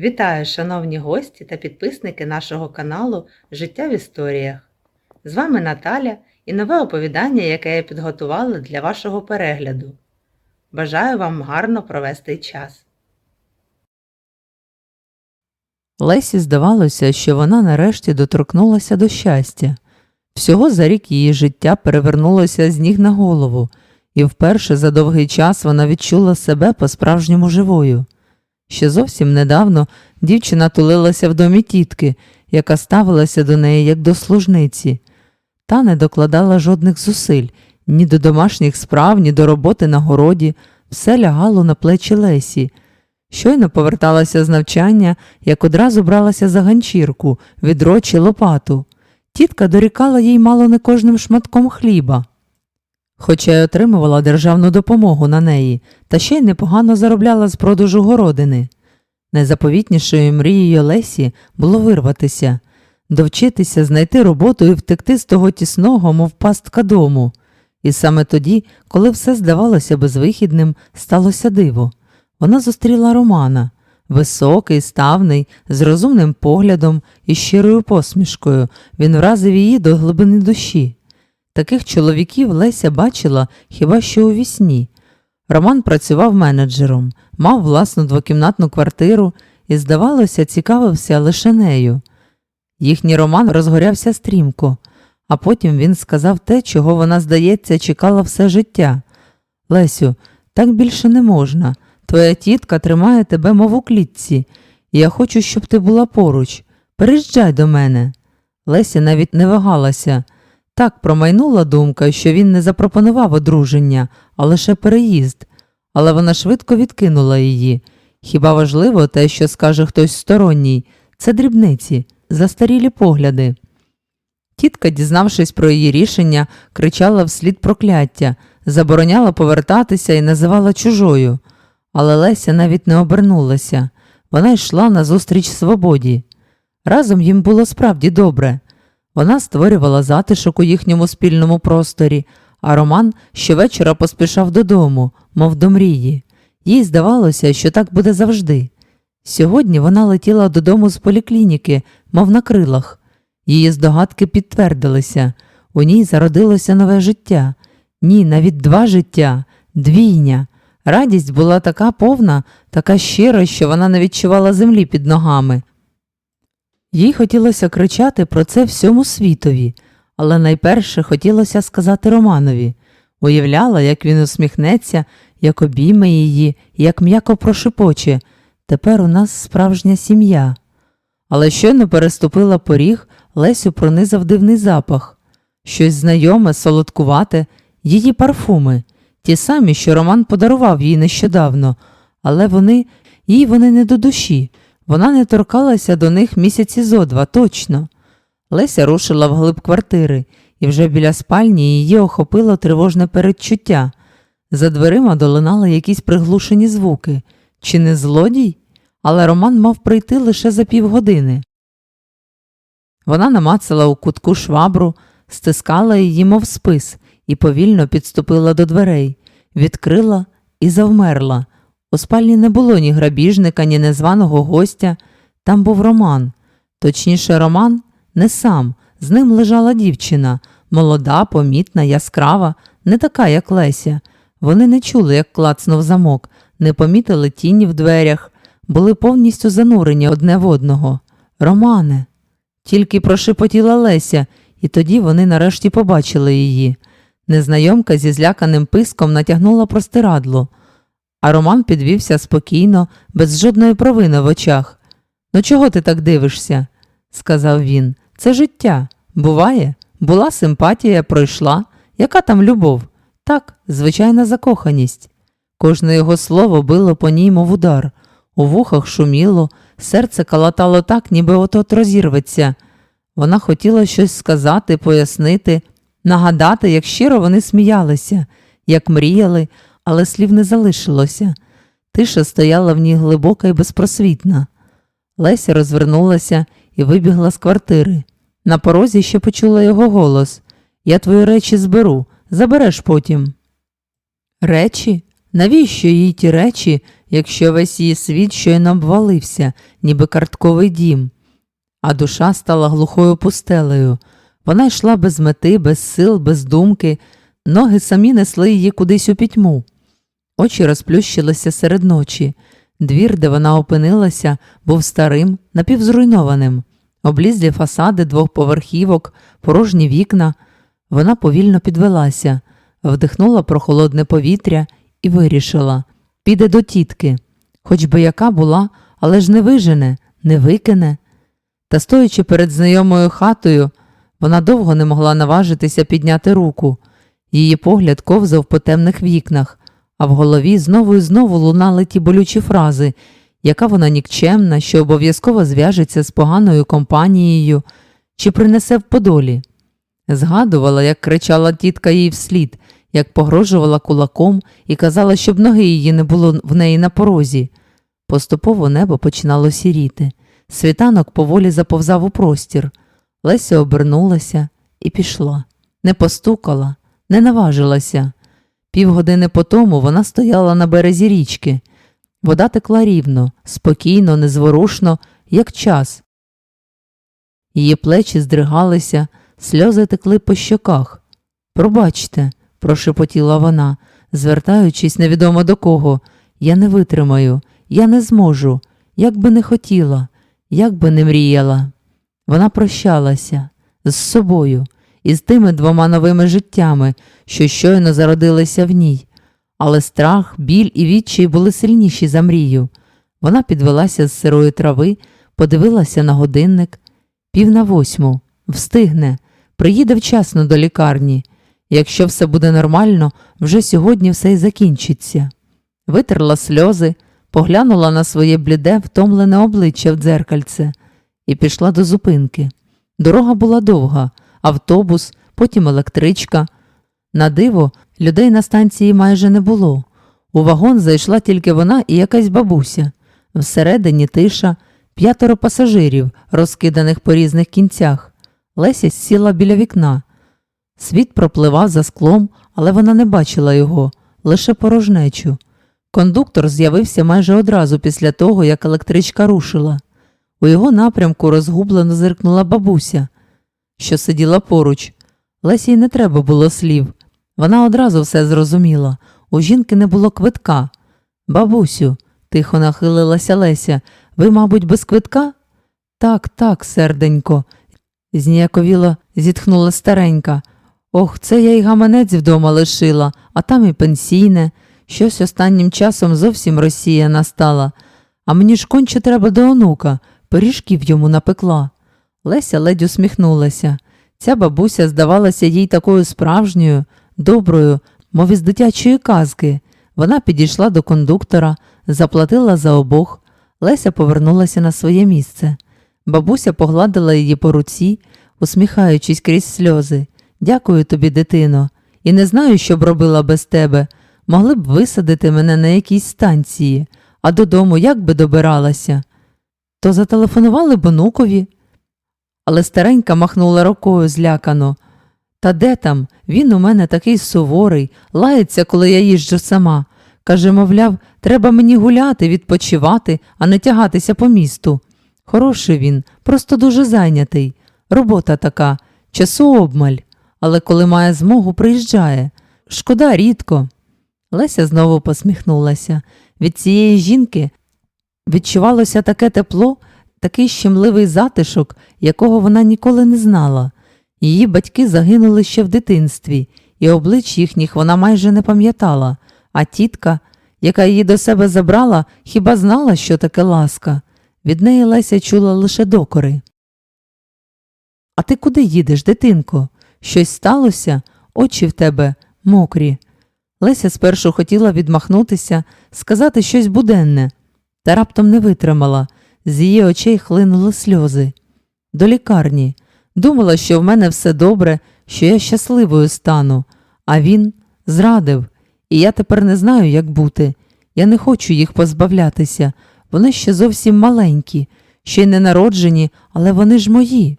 Вітаю, шановні гості та підписники нашого каналу Життя в історіях. З вами Наталя і нове оповідання, яке я підготувала для вашого перегляду. Бажаю вам гарно провести час. Лесі здавалося, що вона нарешті доторкнулася до щастя. Всього за рік її життя перевернулося з ніг на голову, і вперше за довгий час вона відчула себе по-справжньому живою. Ще зовсім недавно дівчина тулилася в домі тітки, яка ставилася до неї як до служниці. Та не докладала жодних зусиль ні до домашніх справ, ні до роботи на городі, все лягало на плечі Лесі. Щойно поверталася з навчання, як одразу бралася за ганчірку, відро чи лопату. Тітка дорікала їй мало не кожним шматком хліба. Хоча й отримувала державну допомогу на неї, та ще й непогано заробляла з продажу городини. Найзаповітнішою мрією Лесі було вирватися, довчитися, знайти роботу і втекти з того тісного, мов пастка дому. І саме тоді, коли все здавалося безвихідним, сталося диво. Вона зустріла Романа, високий, ставний, з розумним поглядом і щирою посмішкою. Він вразив її до глибини душі. Таких чоловіків Леся бачила хіба що у вісні. Роман працював менеджером, мав власну двокімнатну квартиру і, здавалося, цікавився лише нею. Їхній роман розгорявся стрімко, а потім він сказав те, чого вона, здається, чекала все життя. Лесю, так більше не можна. Твоя тітка тримає тебе, мов у клітці, я хочу, щоб ти була поруч. Переїжджай до мене. Леся навіть не вагалася. Так промайнула думка, що він не запропонував одруження, а лише переїзд, але вона швидко відкинула її. Хіба важливо те, що скаже хтось сторонній, це дрібниці, застарілі погляди. Тітка, дізнавшись про її рішення, кричала вслід прокляття, забороняла повертатися і називала чужою. Але Леся навіть не обернулася. Вона йшла назустріч свободі. Разом їм було справді добре. Вона створювала затишок у їхньому спільному просторі, а Роман щовечора поспішав додому, мов до мрії. Їй здавалося, що так буде завжди. Сьогодні вона летіла додому з поліклініки, мов на крилах. Її здогадки підтвердилися. У ній зародилося нове життя. Ні, навіть два життя, двійня. Радість була така повна, така щира, що вона не відчувала землі під ногами. Їй хотілося кричати про це всьому світові, але найперше хотілося сказати Романові. Уявляла, як він усміхнеться, як обійме її, як м'яко прошепоче. Тепер у нас справжня сім'я. Але щойно переступила поріг, Лесю пронизав дивний запах. Щось знайоме, солодкувате, її парфуми, ті самі, що Роман подарував їй нещодавно, але вони, їй вони не до душі. Вона не торкалася до них місяці зо два, точно. Леся рушила вглиб квартири, і вже біля спальні її охопило тривожне передчуття. За дверима долинали якісь приглушені звуки. Чи не злодій? Але Роман мав прийти лише за півгодини. Вона намацала у кутку швабру, стискала її, мов спис, і повільно підступила до дверей, відкрила і завмерла. У спальні не було ні грабіжника, ні незваного гостя. Там був Роман. Точніше, Роман не сам. З ним лежала дівчина, молода, помітна, яскрава, не така, як Леся. Вони не чули, як клацнув замок, не помітили тіні в дверях, були повністю занурені одне в одного. Романе. Тільки прошепотіла Леся, і тоді вони нарешті побачили її. Незнайомка зі зляканим писком натягнула простирадло, а Роман підвівся спокійно, без жодної провини в очах. Ну чого ти так дивишся? сказав він. Це життя. Буває, була симпатія, пройшла. Яка там любов? Так, звичайна закоханість. Кожне його слово било по ній, мов удар. У вухах шуміло, серце калатало так, ніби от-от розірветься. Вона хотіла щось сказати, пояснити, нагадати, як щиро вони сміялися, як мріяли, але слів не залишилося. Тиша стояла в ній глибока і безпросвітна. Леся розвернулася і вибігла з квартири. На порозі ще почула його голос Я твої речі зберу, забереш потім. Речі? Навіщо їй ті речі, якщо весь її світ щойно обвалився, ніби картковий дім, а душа стала глухою пустелею. Вона йшла без мети, без сил, без думки, ноги самі несли її кудись у пітьму. Очі розплющилися серед ночі. Двір, де вона опинилася, був старим, напівзруйнованим. Облізлі фасади двох поверхівок, порожні вікна. Вона повільно підвелася, вдихнула прохолодне повітря і вирішила піде до тітки, хоч би яка була, але ж не вижене, не викине. Та стоячи перед знайомою хатою, вона довго не могла наважитися підняти руку. Її погляд ковзав по темних вікнах, а в голові знову і знову лунали ті болючі фрази, яка вона нікчемна, що обов'язково зв'яжеться з поганою компанією чи принесе в подолі. Згадувала, як кричала тітка їй вслід, як погрожувала кулаком і казала, щоб ноги її не було в неї на порозі. Поступово небо починало сіріти. Світанок поволі заповзав у простір. Леся обернулася і пішла. Не постукала, не наважилася. Півгодини по тому вона стояла на березі річки. Вода текла рівно, спокійно, незворушно, як час. Її плечі здригалися, сльози текли по щоках. Пробачте, прошепотіла вона, звертаючись невідомо до кого. Я не витримаю, я не зможу, як би не хотіла, як би не мріяла. Вона прощалася з собою і з тими двома новими життями, що щойно зародилися в ній. Але страх, біль і відчай були сильніші за мрію. Вона підвелася з сирої трави, подивилася на годинник. Пів на восьму. Встигне. Приїде вчасно до лікарні. Якщо все буде нормально, вже сьогодні все й закінчиться. Витерла сльози, поглянула на своє бліде, втомлене обличчя в дзеркальце і пішла до зупинки. Дорога була довга, автобус, потім електричка. На диво, людей на станції майже не було. У вагон зайшла тільки вона і якась бабуся. Всередині тиша, п'ятеро пасажирів, розкиданих по різних кінцях. Леся сіла біля вікна. Світ пропливав за склом, але вона не бачила його, лише порожнечу. Кондуктор з'явився майже одразу після того, як електричка рушила. У його напрямку розгублено зиркнула бабуся, що сиділа поруч. Лесі не треба було слів. Вона одразу все зрозуміла. У жінки не було квитка. Бабусю, тихо нахилилася Леся, ви, мабуть, без квитка? Так, так, серденько, зніяковіло зітхнула старенька. Ох, це я й гаманець вдома лишила, а там і пенсійне. Щось останнім часом зовсім Росія настала. А мені ж конче треба до онука, пиріжків йому напекла. Леся ледь усміхнулася. Ця бабуся здавалася їй такою справжньою, доброю, мов із дитячої казки. Вона підійшла до кондуктора, заплатила за обох. Леся повернулася на своє місце. Бабуся погладила її по руці, усміхаючись крізь сльози. Дякую тобі, дитино, і не знаю, що б робила без тебе. Могли б висадити мене на якійсь станції, а додому як би добиралася. То зателефонували б онукові. Але старенька махнула рукою злякано. Та де там? Він у мене такий суворий, лається, коли я їжджу сама. Каже, мовляв, треба мені гуляти, відпочивати, а не тягатися по місту. Хороший він, просто дуже зайнятий. Робота така, часу обмаль, але коли має змогу, приїжджає. Шкода рідко. Леся знову посміхнулася. Від цієї жінки відчувалося таке тепло, такий щемливий затишок, якого вона ніколи не знала. Її батьки загинули ще в дитинстві, і облич їхніх вона майже не пам'ятала, а тітка, яка її до себе забрала, хіба знала, що таке ласка. Від неї Леся чула лише докори. А ти куди їдеш, дитинко? Щось сталося? Очі в тебе мокрі. Леся спершу хотіла відмахнутися, сказати щось буденне, та раптом не витримала. З її очей хлинули сльози. До лікарні. Думала, що в мене все добре, що я щасливою стану, а він зрадив, і я тепер не знаю, як бути. Я не хочу їх позбавлятися. Вони ще зовсім маленькі, ще й не народжені, але вони ж мої.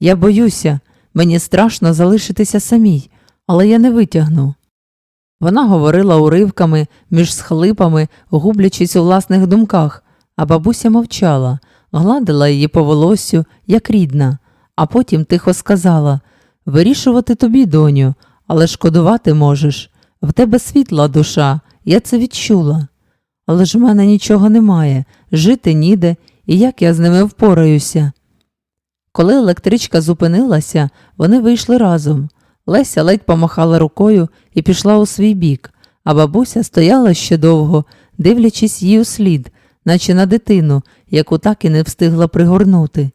Я боюся, мені страшно залишитися самій, але я не витягну. Вона говорила уривками, між схлипами, гублячись у власних думках, а бабуся мовчала, гладила її по волосю, як рідна, а потім тихо сказала Вирішувати тобі, доню, але шкодувати можеш. В тебе світла душа, я це відчула. Але ж в мене нічого немає, жити ніде, і як я з ними впораюся. Коли електричка зупинилася, вони вийшли разом. Леся ледь помахала рукою і пішла у свій бік, а бабуся стояла ще довго, дивлячись їй у слід, наче на дитину, яку так і не встигла пригорнути.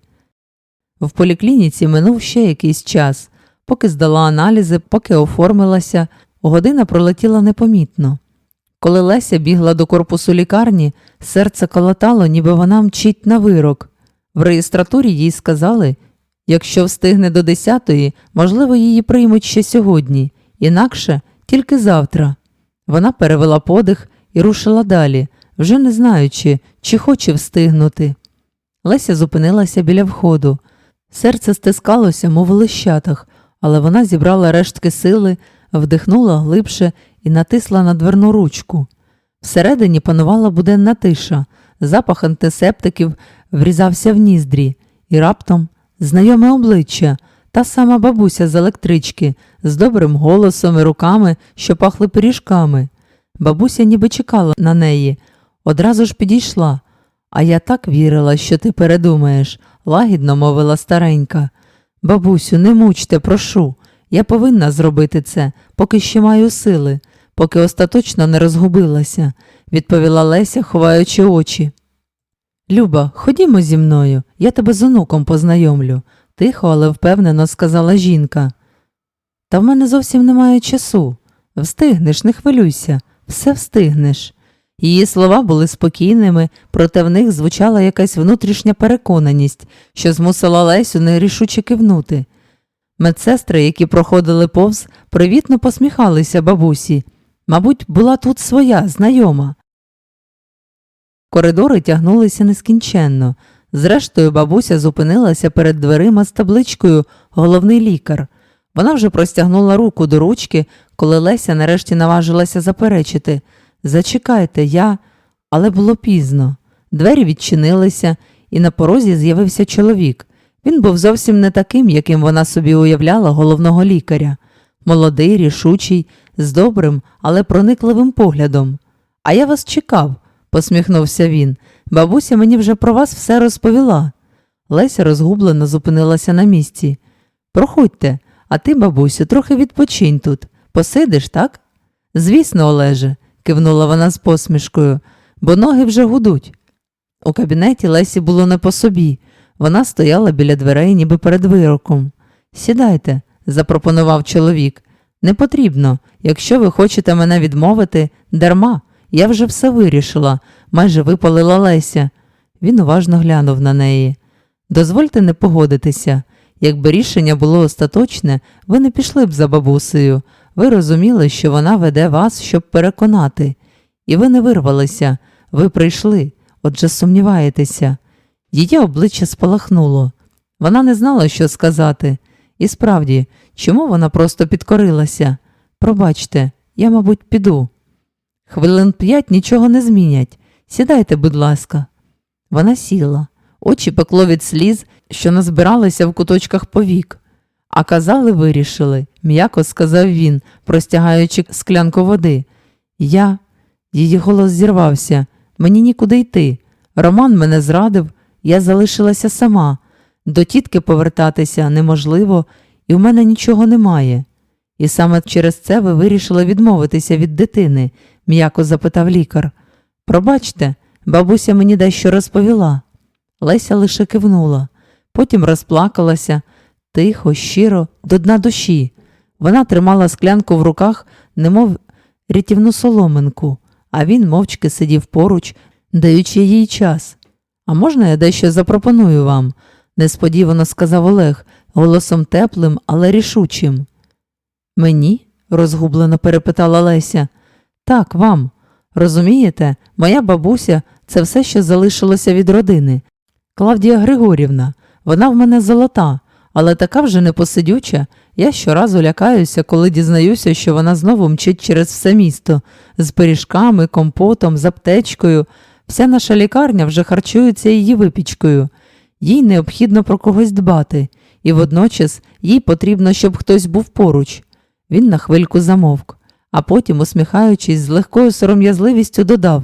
В поліклініці минув ще якийсь час, поки здала аналізи, поки оформилася, година пролетіла непомітно. Коли Леся бігла до корпусу лікарні, серце колотало, ніби вона мчить на вирок. В реєстратурі їй сказали, якщо встигне до 10-ї, можливо, її приймуть ще сьогодні, інакше тільки завтра. Вона перевела подих і рушила далі, вже не знаючи, чи хоче встигнути. Леся зупинилася біля входу. Серце стискалося, мов у лищатах, але вона зібрала рештки сили, вдихнула глибше і натисла на дверну ручку. Всередині панувала буденна тиша, запах антисептиків врізався в ніздрі, і раптом знайоме обличчя, та сама бабуся з електрички, з добрим голосом і руками, що пахли пиріжками. Бабуся ніби чекала на неї, одразу ж підійшла. А я так вірила, що ти передумаєш, лагідно мовила старенька. Бабусю, не мучте, прошу. Я повинна зробити це, поки ще маю сили, поки остаточно не розгубилася, відповіла Леся, ховаючи очі. Люба, ходімо зі мною, я тебе з онуком познайомлю, тихо, але впевнено сказала жінка. Та в мене зовсім немає часу. Встигнеш, не хвилюйся, все встигнеш. Її слова були спокійними, проте в них звучала якась внутрішня переконаність, що змусила Лесю нерішуче кивнути. Медсестри, які проходили повз, привітно посміхалися бабусі. Мабуть, була тут своя, знайома. Коридори тягнулися нескінченно. Зрештою, бабуся зупинилася перед дверима з табличкою Головний лікар. Вона вже простягнула руку до ручки, коли Леся нарешті наважилася заперечити. Зачекайте, я. Але було пізно. Двері відчинилися, і на порозі з'явився чоловік. Він був зовсім не таким, яким вона собі уявляла головного лікаря. Молодий, рішучий, з добрим, але проникливим поглядом. А я вас чекав, посміхнувся він. Бабуся мені вже про вас все розповіла. Леся розгублено зупинилася на місці. Проходьте, а ти, бабусю, трохи відпочинь тут. Посидиш, так? Звісно, Олеже, кивнула вона з посмішкою, бо ноги вже гудуть. У кабінеті Лесі було не по собі. Вона стояла біля дверей, ніби перед вироком. Сідайте, запропонував чоловік. Не потрібно. Якщо ви хочете мене відмовити, дарма. Я вже все вирішила, майже випалила Леся. Він уважно глянув на неї. Дозвольте не погодитися. Якби рішення було остаточне, ви не пішли б за бабусею. Ви розуміли, що вона веде вас, щоб переконати. І ви не вирвалися, ви прийшли, отже сумніваєтеся. Її обличчя спалахнуло. Вона не знала, що сказати. І справді, чому вона просто підкорилася? Пробачте, я, мабуть, піду. Хвилин п'ять нічого не змінять. Сідайте, будь ласка. Вона сіла, очі пекло від сліз, що назбиралися в куточках повік. А казали, вирішили, м'яко сказав він, простягаючи склянку води. Я, її голос зірвався, мені нікуди йти. Роман мене зрадив, я залишилася сама. До тітки повертатися неможливо, і в мене нічого немає. І саме через це ви вирішили відмовитися від дитини, м'яко запитав лікар. Пробачте, бабуся мені дещо розповіла. Леся лише кивнула, потім розплакалася тихо, щиро, до дна душі. Вона тримала склянку в руках, немов рятівну соломинку, а він мовчки сидів поруч, даючи їй час. А можна я дещо запропоную вам? несподівано сказав Олег, голосом теплим, але рішучим. Мені? розгублено перепитала Леся. Так, вам. Розумієте, моя бабуся це все, що залишилося від родини. Клавдія Григорівна, вона в мене золота, але така вже непосидюча, Я щоразу лякаюся, коли дізнаюся, що вона знову мчить через все місто з пиріжками, компотом, з аптечкою. Вся наша лікарня вже харчується її випічкою. Їй необхідно про когось дбати, і водночас їй потрібно, щоб хтось був поруч. Він на хвильку замовк, а потім, усміхаючись, з легкою сором'язливістю додав.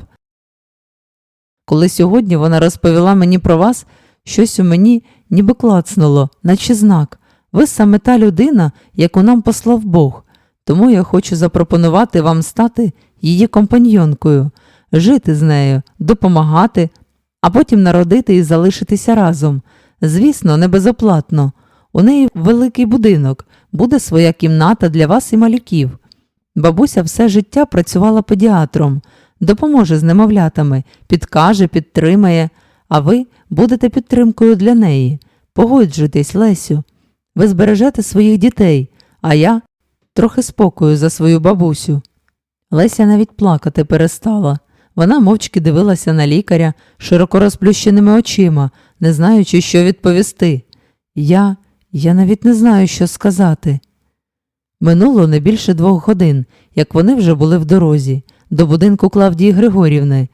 Коли сьогодні вона розповіла мені про вас, щось у мені ніби клацнуло, наче знак. Ви саме та людина, яку нам послав Бог, тому я хочу запропонувати вам стати її компаньйонкою, жити з нею, допомагати, а потім народити і залишитися разом. Звісно, не безоплатно. У неї великий будинок, буде своя кімната для вас і малюків. Бабуся все життя працювала педіатром, допоможе з немовлятами, підкаже, підтримає, а ви будете підтримкою для неї. Погоджуйтесь, Лесю. Ви збережете своїх дітей, а я трохи спокою за свою бабусю. Леся навіть плакати перестала. Вона мовчки дивилася на лікаря широко розплющеними очима, не знаючи, що відповісти. Я, я навіть не знаю, що сказати. Минуло не більше двох годин, як вони вже були в дорозі, до будинку Клавдії Григорівни.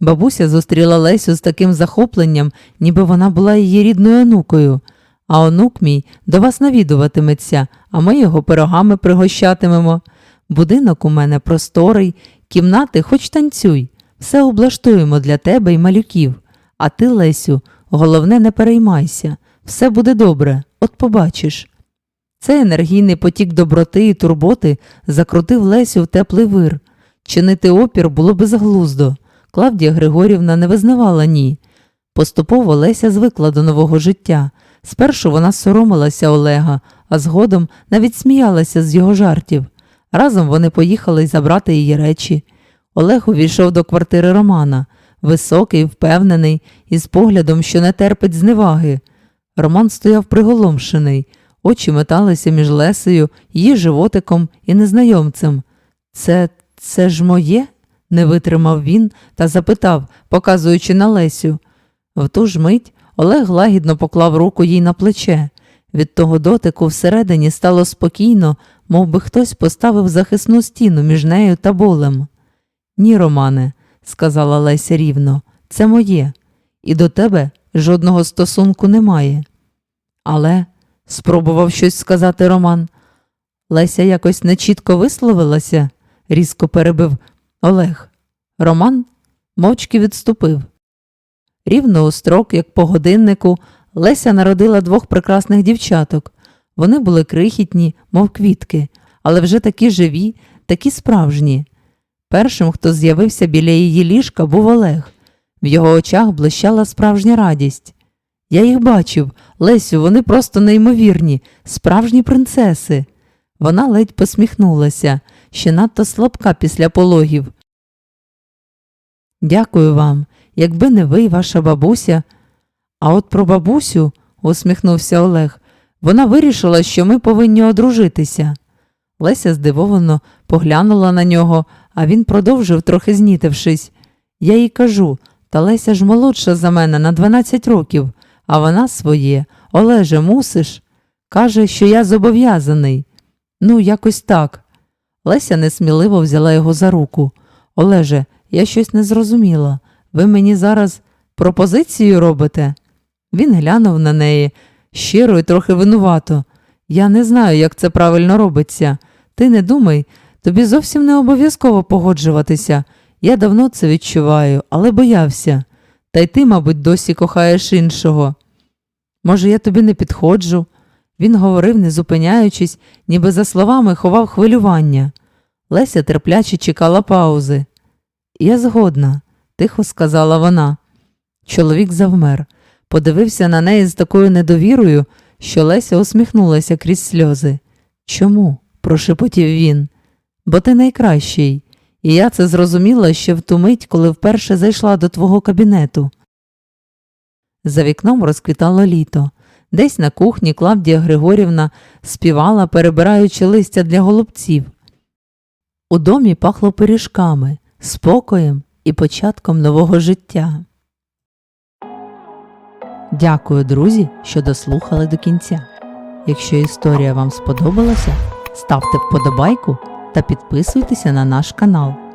Бабуся зустріла Лесю з таким захопленням, ніби вона була її рідною онукою. А онук мій до вас навідуватиметься, а ми його пирогами пригощатимемо. Будинок у мене просторий, кімнати хоч танцюй, все облаштуємо для тебе і малюків. А ти, Лесю, головне, не переймайся, все буде добре, от побачиш. Цей енергійний потік доброти і турботи закрутив Лесю в теплий вир. Чинити опір було безглуздо. Клавдія Григорівна не визнавала ні. Поступово Леся звикла до нового життя. Спершу вона соромилася Олега, а згодом навіть сміялася з його жартів. Разом вони поїхали забрати її речі. Олег увійшов до квартири Романа, високий, впевнений, із поглядом, що не терпить зневаги. Роман стояв приголомшений, очі металися між Лесею, її животиком і незнайомцем. Це, це ж моє? Не витримав він та запитав, показуючи на Лесю. В ту ж мить Олег лагідно поклав руку їй на плече. Від того дотику всередині стало спокійно, мов би хтось поставив захисну стіну між нею та болем. Ні, Романе, сказала Леся рівно, це моє, і до тебе жодного стосунку немає. Але, спробував щось сказати Роман. Леся якось нечітко висловилася, різко перебив Олег. Роман мовчки відступив. Рівно у строк, як по годиннику, Леся народила двох прекрасних дівчаток. Вони були крихітні, мов квітки, але вже такі живі, такі справжні. Першим, хто з'явився біля її ліжка, був Олег. В його очах блищала справжня радість. Я їх бачив, Лесю, вони просто неймовірні, справжні принцеси. Вона ледь посміхнулася, ще надто слабка після пологів. Дякую вам, якби не ви ваша бабуся. А от про бабусю, усміхнувся Олег, вона вирішила, що ми повинні одружитися. Леся здивовано поглянула на нього, а він продовжив, трохи знітившись. Я їй кажу, та Леся ж молодша за мене на 12 років, а вона своє. Олеже, мусиш? Каже, що я зобов'язаний. Ну, якось так. Леся несміливо взяла його за руку. Олеже, я щось не зрозуміла. Ви мені зараз пропозицію робите? Він глянув на неї щиро і трохи винувато. Я не знаю, як це правильно робиться. Ти не думай, тобі зовсім не обов'язково погоджуватися. Я давно це відчуваю, але боявся. Та й ти, мабуть, досі кохаєш іншого. Може, я тобі не підходжу? Він говорив, не зупиняючись, ніби за словами ховав хвилювання. Леся терпляче чекала паузи. Я згодна, тихо сказала вона. Чоловік завмер, подивився на неї з такою недовірою, що Леся усміхнулася крізь сльози. Чому? прошепотів він. Бо ти найкращий, і я це зрозуміла ще в ту мить, коли вперше зайшла до твого кабінету. За вікном розквітало літо. Десь на кухні Клавдія Григорівна співала, перебираючи листя для голубців. У домі пахло пиріжками, спокоєм і початком нового життя. Дякую, друзі, що дослухали до кінця. Якщо історія вам сподобалася, ставте вподобайку та підписуйтеся на наш канал.